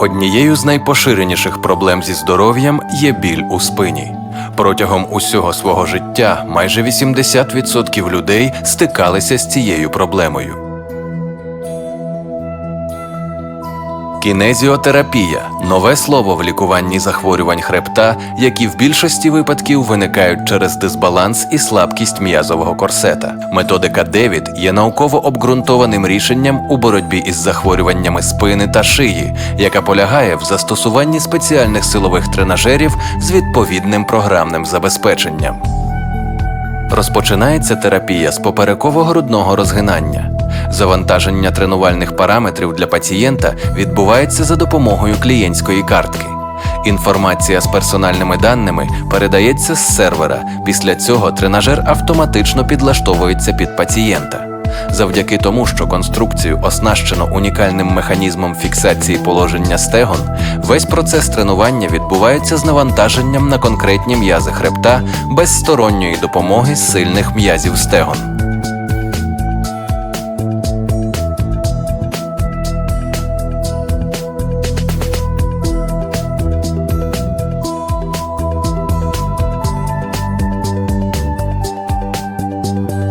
Однією з найпоширеніших проблем зі здоров'ям є біль у спині. Протягом усього свого життя майже 80% людей стикалися з цією проблемою. Кінезіотерапія нове слово в лікуванні захворювань хребта, які в більшості випадків виникають через дисбаланс і слабкість м'язового корсета. Методика Девід є науково обґрунтованим рішенням у боротьбі із захворюваннями спини та шиї, яка полягає в застосуванні спеціальних силових тренажерів з відповідним програмним забезпеченням. Розпочинається терапія з попереково-грудного розгинання. Завантаження тренувальних параметрів для пацієнта відбувається за допомогою клієнтської картки. Інформація з персональними даними передається з сервера. Після цього тренажер автоматично підлаштовується під пацієнта. Завдяки тому, що конструкцію оснащено унікальним механізмом фіксації положення стегон, весь процес тренування відбувається з навантаженням на конкретні м'язи хребта без сторонньої допомоги сильних м'язів стегон.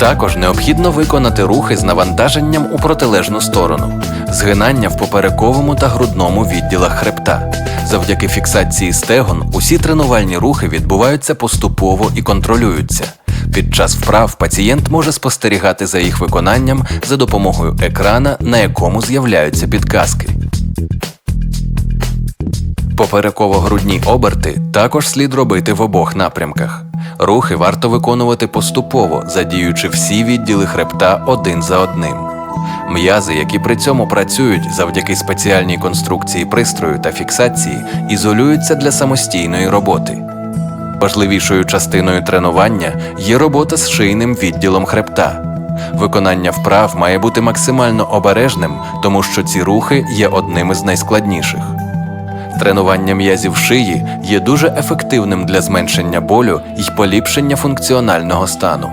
Також необхідно виконати рухи з навантаженням у протилежну сторону, згинання в поперековому та грудному відділах хребта. Завдяки фіксації стегон усі тренувальні рухи відбуваються поступово і контролюються. Під час вправ пацієнт може спостерігати за їх виконанням за допомогою екрана, на якому з'являються підказки. Попереково-грудні оберти також слід робити в обох напрямках. Рухи варто виконувати поступово, задіючи всі відділи хребта один за одним. М'язи, які при цьому працюють завдяки спеціальній конструкції пристрою та фіксації, ізолюються для самостійної роботи. Важливішою частиною тренування є робота з шийним відділом хребта. Виконання вправ має бути максимально обережним, тому що ці рухи є одним із найскладніших. Тренування м'язів шиї є дуже ефективним для зменшення болю і поліпшення функціонального стану.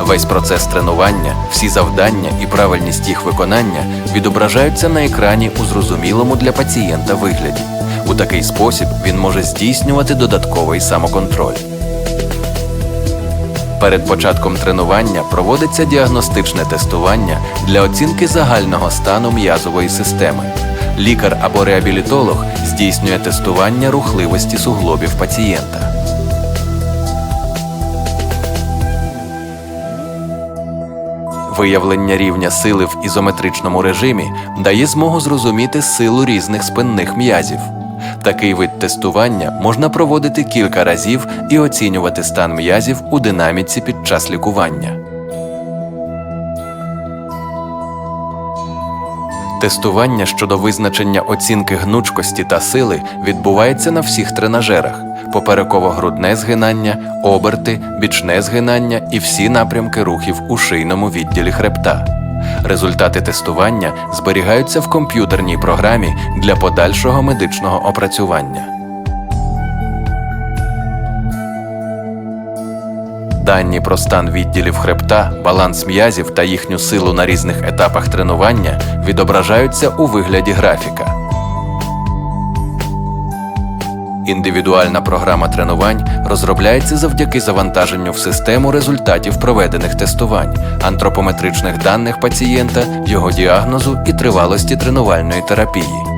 Весь процес тренування, всі завдання і правильність їх виконання відображаються на екрані у зрозумілому для пацієнта вигляді. У такий спосіб він може здійснювати додатковий самоконтроль. Перед початком тренування проводиться діагностичне тестування для оцінки загального стану м'язової системи. Лікар або реабілітолог здійснює тестування рухливості суглобів пацієнта. Виявлення рівня сили в ізометричному режимі дає змогу зрозуміти силу різних спинних м'язів. Такий вид тестування можна проводити кілька разів і оцінювати стан м'язів у динаміці під час лікування. Тестування щодо визначення оцінки гнучкості та сили відбувається на всіх тренажерах: попереково-грудне згинання, оберти, бічне згинання і всі напрямки рухів у шийному відділі хребта. Результати тестування зберігаються в комп'ютерній програмі для подальшого медичного опрацювання. Дані про стан відділів хребта, баланс м'язів та їхню силу на різних етапах тренування відображаються у вигляді графіка. Індивідуальна програма тренувань розробляється завдяки завантаженню в систему результатів проведених тестувань, антропометричних даних пацієнта, його діагнозу і тривалості тренувальної терапії.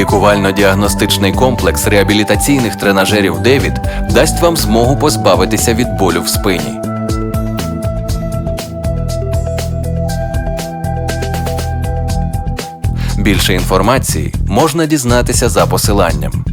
Лікувально-діагностичний комплекс реабілітаційних тренажерів Девід дасть вам змогу позбавитися від болю в спині. Більше інформації можна дізнатися за посиланням.